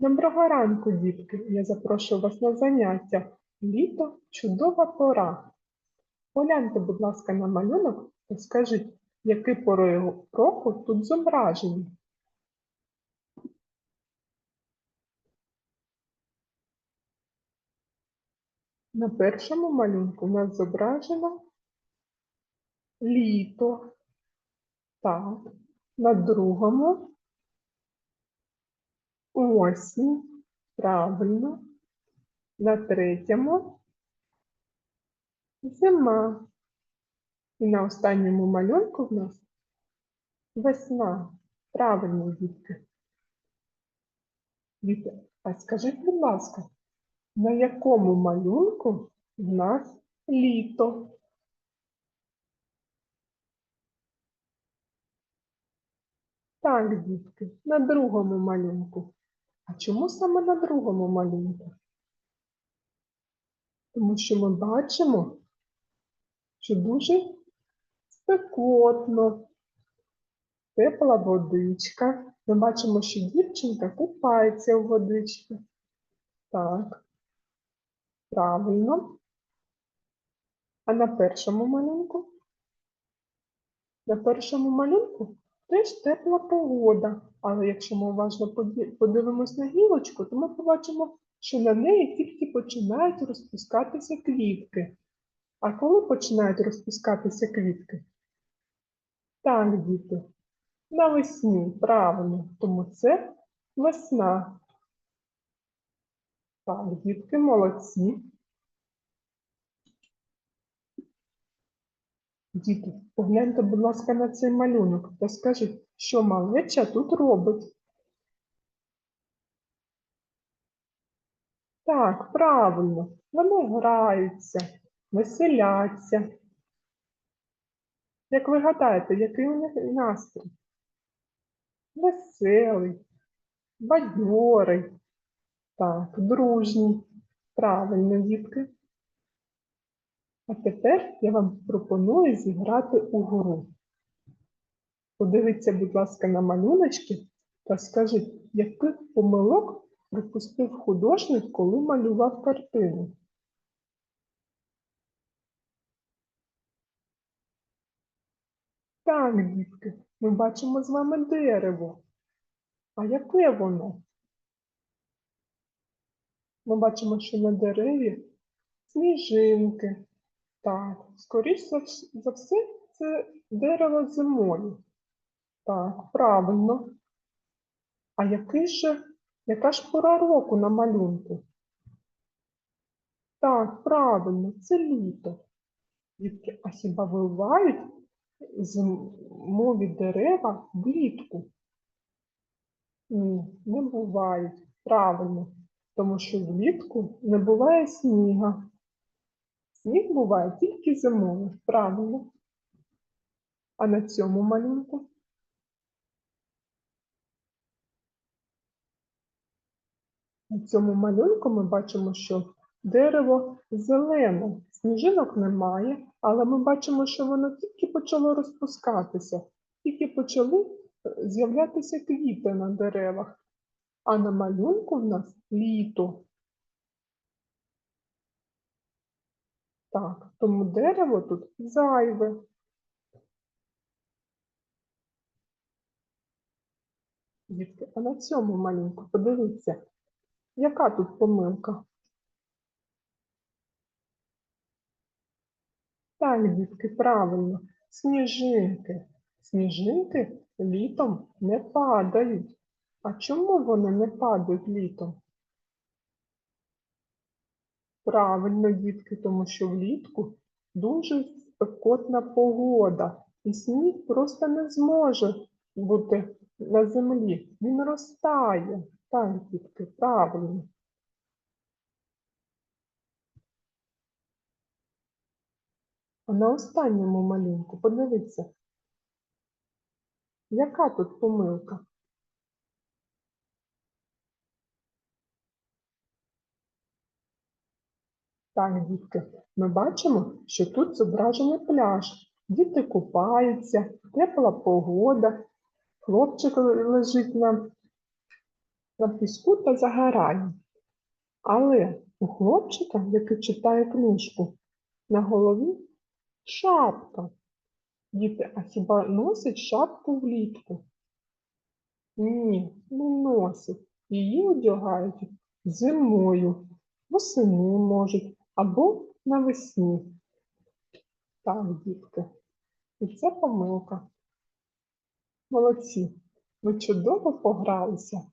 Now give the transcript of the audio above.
Доброго ранку, дітки! Я запрошую вас на заняття. Літо чудова пора. Погляньте, будь ласка, на малюнок та скажіть, які пори року тут зображені. На першому малюнку у нас зображено літо. Так. На другому осінь. Правильно. На третьому зима. І на останньому малюнку в нас весна. Правильно, дітки. Діти, а скажіть, будь ласка, на якому малюнку в нас літо? Так, дітки, на другому малюнку. А чому саме на другому малюнку? Тому що ми бачимо, що дуже спекотно, тепла водичка. Ми бачимо, що дівчинка купається у водичці. Так, правильно. А на першому малюнку? На першому малюнку теж тепла погода. Але якщо ми уважно подивимось на гілочку, то ми побачимо, що на неї тільки починають розпускатися квітки. А коли починають розпускатися квітки? Так, діти, навесні, правильно, тому це весна. Так, дітки, молодці. Діти, погляньте, будь ласка, на цей малюнок та скажіть, що малеча тут робить. Так, правильно, вони граються, веселяться. Як ви гадаєте, який у них настрій? Веселий, бадьорий, так, дружній. Правильно, дітки. А тепер я вам пропоную зіграти у гру. Подивіться, будь ласка, на малюночки та скажіть, яких помилок припустив художник, коли малював картину? Так, дітки, ми бачимо з вами дерево. А яке воно? Ми бачимо, що на дереві сніжинки. Так, скоріш за, все, це дерево зимою. Так, правильно. А який же, яка ж пора року на малюнку? Так, правильно, це літо. Дітки, а хіба бувають зимові дерева влітку? Ні, не бувають. Правильно. Тому що влітку не буває сніга. Сніг буває тільки зимою, правильно. А на цьому малюнку? На цьому малюнку ми бачимо, що дерево зелене, сніжинок немає, але ми бачимо, що воно тільки почало розпускатися, тільки почали е, з'являтися квіти на деревах. А на малюнку в нас літо. Так, тому дерево тут зайве. Дітки, а на цьому малюнку подивіться, яка тут помилка? Так, дітки, правильно, сніжинки. Сніжинки літом не падають. А чому вони не падають літом? Правильно, дітки, тому що влітку дуже спекотна погода, і сніг просто не зможе бути на землі. Він розтає. Так, дітки, правильно. А на останньому малюнку подивіться, яка тут помилка? Так, дітки, ми бачимо, що тут зображений пляж. Діти купаються, тепла погода, хлопчик лежить на на піску та загорає. Але у хлопчика, який читає книжку, на голові шапка. Діти, а хіба носить шапку влітку? Ні, не носить. Її одягають зимою, восени можуть або навесні. Так, дітки. І це помилка. Молодці. Ви чудово погралися.